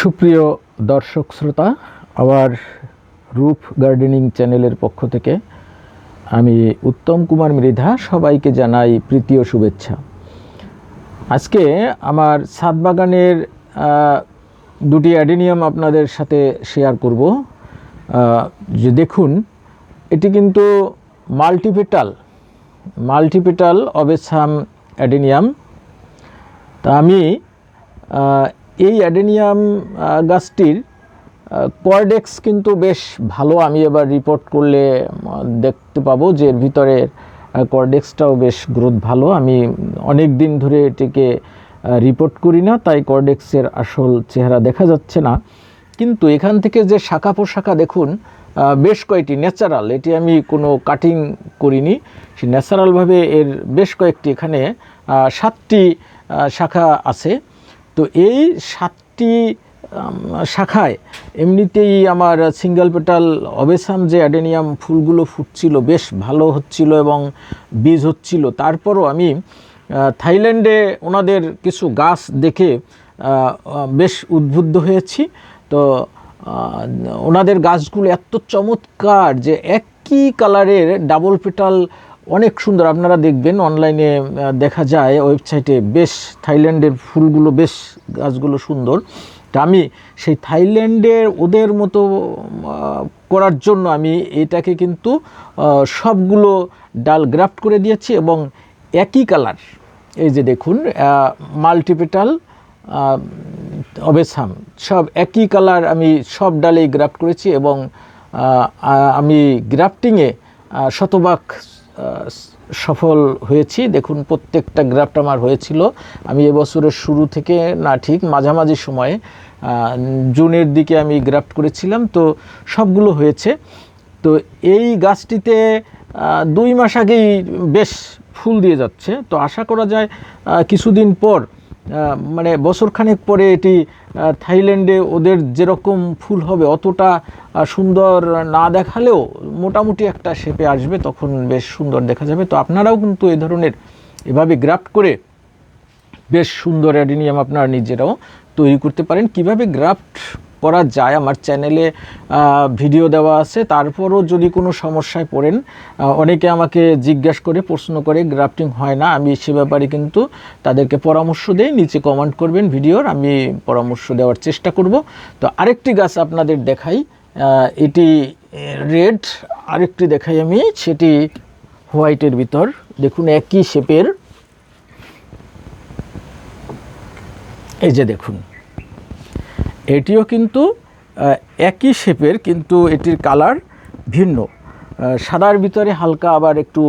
সুপ্রিয় দর্শক শ্রোতা আবার রূপ গার্ডেনিং চ্যানেলের পক্ষ থেকে আমি উত্তম কুমার মৃধা সবাইকে জানাই প্রীতি ও শুভেচ্ছা। আজকে আমার ছাদ বাগানের দুটি অ্যাডেনিয়াম আপনাদের সাথে শেয়ার করব। যে দেখুন, এটি কিন্তু মাল্টিপেটাল মাল্টিপেটাল অবেসাম অ্যাডেনিয়াম। তা আমি এই অ্যাডেনিয়াম গাছটির কর্ডেক্স কিন্তু বেশ ভালো। আমি এবার রিপোর্ট করলে দেখতে পাবো যে এর ভিতরে কর্ডেক্সটাও বেশ গ্রোথ ভালো। আমি অনেক দিন ধরে এটিকে রিপোর্ট করি না, তাই কর্ডেক্সের আসল চেহারা দেখা যাচ্ছে না। কিন্তু এখান থেকে যে শাখা পোশাখা দেখুন বেশ কয়েকটি ন্যাচারাল এটি আমি কোনো কাটিং করিনি। সে ন্যাচারালভাবে এর বেশ কয়েকটি এখানে সাতটি শাখা আছে। তো এই সাতটি শাখায় এমনিতেই আমার সিঙ্গেল পেটাল অবেসাম যে অ্যাডেনিয়াম ফুলগুলো ফুটছিল, বেশ ভালো হচ্ছিল এবং বীজ হচ্ছিল। তারপরও আমি থাইল্যান্ডে ওনাদের কিছু গাছ দেখে বেশ উদ্বুদ্ধ হয়েছি। তো ওনাদের গাছগুলো এত চমৎকার যে একই কালারের ডাবল পেটাল অনেক সুন্দর। আপনারা দেখবেন অনলাইনে দেখা যায় ওয়েবসাইটে বেশ থাইল্যান্ডের ফুলগুলো, বেশ গাছগুলো সুন্দর। তা আমি সেই থাইল্যান্ডের ওদের মতো করার জন্য আমি এটাকে কিন্তু সবগুলো ডাল গ্রাফট করে দিয়েছি এবং একই কালার। এই যে দেখুন মাল্টিপেটাল অবেসাম সব একই কালার আমি সব ডালেই গ্রাফট করেছি এবং আমি গ্রাফটিংয়ে শতভাগ সফল হয়েছি। দেখুন, প্রত্যেকটা গ্রাফট আমার হয়েছিল। আমি এবছরের শুরু থেকে, না ঠিক, মাঝামাঝি সময়ে জুনের দিকে আমি গ্রাফট করেছিলাম। তো সবগুলো হয়েছে। তো এই গাছটিতে দুই মাস আগেই বেশ ফুল দিয়ে যাচ্ছে। তো আশা করা যায় কিছুদিন পর মানে বছরখানেক পরে এটি থাইল্যান্ডে ওদের যেরকম ফুল হবে, অতটা সুন্দর না দেখালেও মোটামুটি একটা শেপে আসবে, তখন বেশ সুন্দর দেখা যাবে। তো আপনারাও কিন্তু এই ধরনের এভাবে গ্রাফট করে বেশ সুন্দর অ্যাডিনিয়াম আপনারা নিজেরাও তৈরি করতে পারেন। কীভাবে গ্রাফট করা যায়। আমার চ্যানেলে ভিডিও দেওয়া আছে। তারপরও যদি কোনো সমস্যায় পড়েন অনেকে আমাকে জিজ্ঞাসা করে, প্রশ্ন করে, গ্রাফটিং হয় না? আমি সে ব্যাপারে কিন্তু তাদেরকে পরামর্শ দেই। নিচে কমেন্ট করবেন ভিডিওর আমি পরামর্শ দেওয়ার চেষ্টা করব। তো আরেকটি গাছ আপনাদের দেখাই। এটি রেড। আরেকটি দেখাই আমি, সেটি হোয়াইটের ভিতর। দেখুন, একই শেপের। এই যে দেখুন। এটিও কিন্তু একই শেপের, কিন্তু এটির কালার ভিন্ন। সাদার ভিতরে হালকা আবার একটু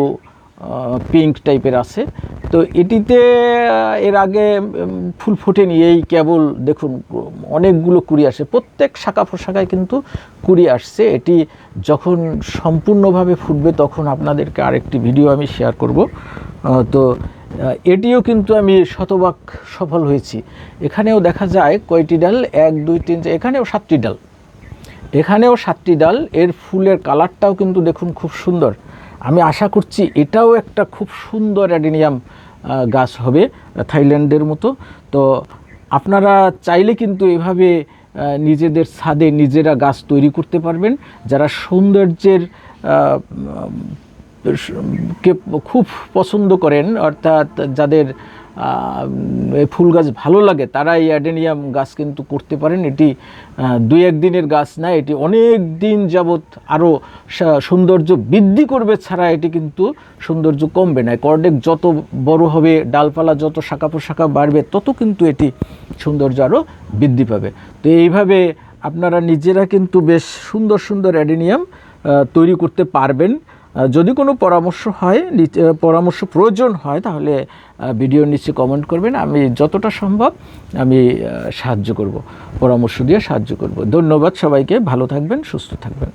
পিঙ্ক টাইপের আছে। তো এটিতে এর আগে ফুল ফোটেনি এই কেবল দেখুন, অনেকগুলো কুড়ি আসে। প্রত্যেক শাখা পোশাখায় কিন্তু কুড়ি আসছে। এটি যখন সম্পূর্ণভাবে ফুটবে তখন আপনাদেরকে আরেকটি ভিডিও আমি শেয়ার করব। তো এটিও কিন্তু আমি শতভাগ সফল হয়েছি। এখানেও দেখা যায় কয়টি ডাল? এক, দুই, তিন এখানেও সাতটি ডাল। এখানেও সাতটি ডাল, এর ফুলের কালারটাও কিন্তু দেখুন খুব সুন্দর। আমি আশা করছি এটাও একটা খুব সুন্দর অ্যাডিনিয়াম গাছ হবে থাইল্যান্ডের মতো। তো আপনারা চাইলে কিন্তু এভাবে নিজেদের ছাদে নিজেরা গাছ তৈরি করতে পারবেন। যারা সৌন্দর্যের কে খুব পছন্দ করেন, অর্থাৎ যাদের ফুল গাছ ভালো লাগে তারা এই অ্যাডেনিয়াম গাছ কিন্তু করতে পারেন। এটি দুই একদিনের গাছ না, এটি অনেক দিন যাবৎ আরও সৌন্দর্য বৃদ্ধি করবে ছাড়া এটি কিন্তু সৌন্দর্য কমবে না। কর্ডেক যত বড় হবে, ডালপালা যত শাখা পোশাখা বাড়বে, তত কিন্তু এটি সৌন্দর্য আরও বৃদ্ধি পাবে। তো এইভাবে আপনারা নিজেরা কিন্তু বেশ সুন্দর সুন্দর অ্যাডেনিয়াম তৈরি করতে পারবেন। যদি কোনো পরামর্শ হয় পরামর্শ প্রয়োজন হয়, তাহলে ভিডিও নিচে কমেন্ট করবেন। আমি যতটা সম্ভব, আমি সাহায্য করব। পরামর্শ দিয়ে সাহায্য করব। ধন্যবাদ সবাইকে। ভালো থাকবেন, সুস্থ থাকবেন।